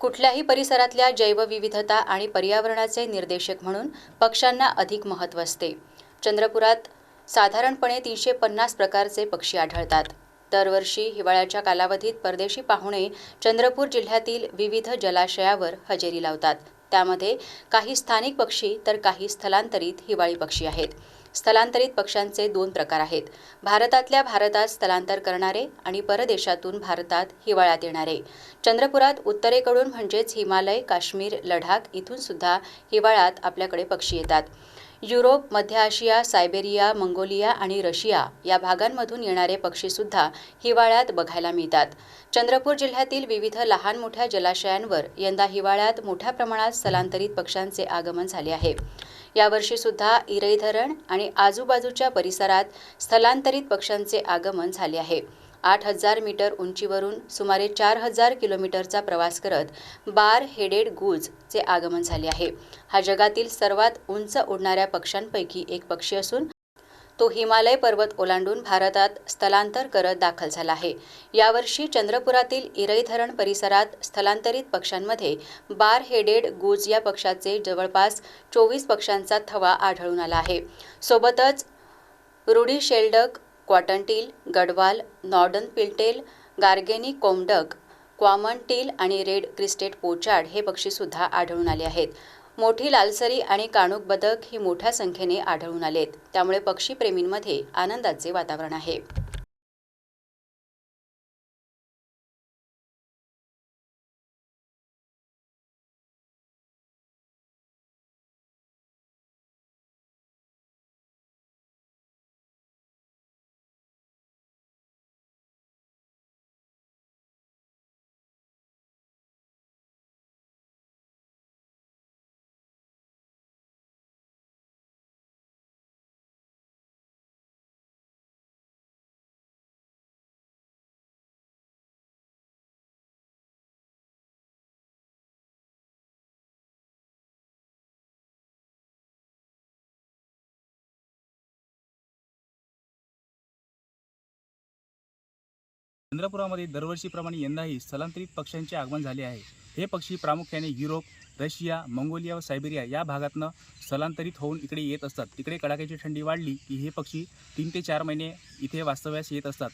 कुठल्याही परिसरातल्या जैवविविधता आणि पर्यावरणाचे निर्देशक म्हणून पक्ष्यांना अधिक महत्त्व असते. चंद्रपुरात साधारणपणे तीनशे पन्नास प्रकारचे पक्षी आढळतात. दरवर्षी हिवाळ्याच्या कालावधीत परदेशी पाहुणे चंद्रपूर जिल्ह्यातील विविध जलाशयावर हजेरी लावतात. त्यामध्ये काही स्थानिक पक्षी तर काही स्थलांतरित हिवाळी पक्षी आहेत. स्थलांतरित पक्ष्यांचे दोन प्रकार आहेत. भारतातल्या भारतात स्थलांतर करणारे आणि परदेशातून भारतात हिवाळ्यात येणारे. चंद्रपुरात उत्तरेकडून म्हणजेच हिमालय काश्मीर लडाख इथून सुद्धा हिवाळ्यात आपल्याकडे पक्षी येतात. युरोप मध्य आशिया सायबेरिया मंगोलिया आणि रशिया या भागांमधून येणारे पक्षीसुद्धा हिवाळ्यात बघायला मिळतात. चंद्रपूर जिल्ह्यातील विविध लहान मोठ्या जलाशयांवर यंदा हिवाळ्यात मोठ्या प्रमाणात स्थलांतरित पक्ष्यांचे आगमन झाले आहे. यावर्षी सुद्धा इरई धरण आणि आजूबाजूच्या परिसरात स्थलांतरित पक्ष्यांचे आगमन झाले आहे. आठ हजार मीटर उंचीवरून सुमारे चार हजार किलोमीटरचा प्रवास करत बार हेडेड गुजचे आगमन झाले आहे. हा जगातील सर्वात उंच उडणाऱ्या पक्ष्यांपैकी एक पक्षी असून तो हिमालय पर्वत ओलांडून भारतात स्थलांतर करत दाखल झाला आहे. यावर्षी चंद्रपुरातील इरई धरण परिसरात स्थलांतरित पक्ष्यांमध्ये बार हेडेड गुज या पक्षाचे जवळपास चोवीस पक्ष्यांचा थवा आढळून आला आहे. सोबतच ruddy shelduck cotton teal gadwall northern pintail garganey comb duck common teal आणि रेड क्रिस्टेट पोचाड हे पक्षीसुद्धा आढळून आले आहेत. मोठी लालसरी आणि काणूक बदक ही मोठ्या संख्येने आढळून आलेत. त्यामुळे पक्षीप्रेमींमध्ये आनंदाचे वातावरण आहे. चंद्रपुरामध्ये दरवर्षीप्रमाणे यंदाही स्थलांतरित पक्ष्यांचे आगमन झाले आहे. हे पक्षी प्रामुख्याने युरोप रशिया मंगोलिया व सायबेरिया या भागातनं स्थलांतरित होऊन इकडे येत असतात. तिकडे कडाक्याची थंडी वाढली की हे पक्षी तीन ते चार महिने इथे वास्तव्यास येत असतात.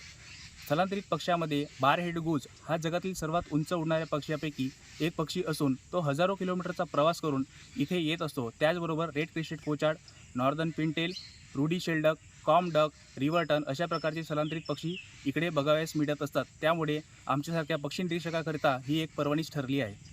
स्थलांतरित पक्ष्यामध्ये बारहेड गुज हा जगातील सर्वात उंच उडणाऱ्या पक्ष्यापैकी एक पक्षी असून तो हजारो किलोमीटरचा प्रवास करून इथे येत असतो. त्याचबरोबर red crested pochard northern pintail ruddy shelduck comb duck river tern अशा प्रकारचे स्थलांतरित पक्षी इकडे बघावयास मिळत असतात. त्यामुळे आमच्यासारख्या पक्षी निरीक्षकाकरिता ही एक पर्वणीच ठरली आहे.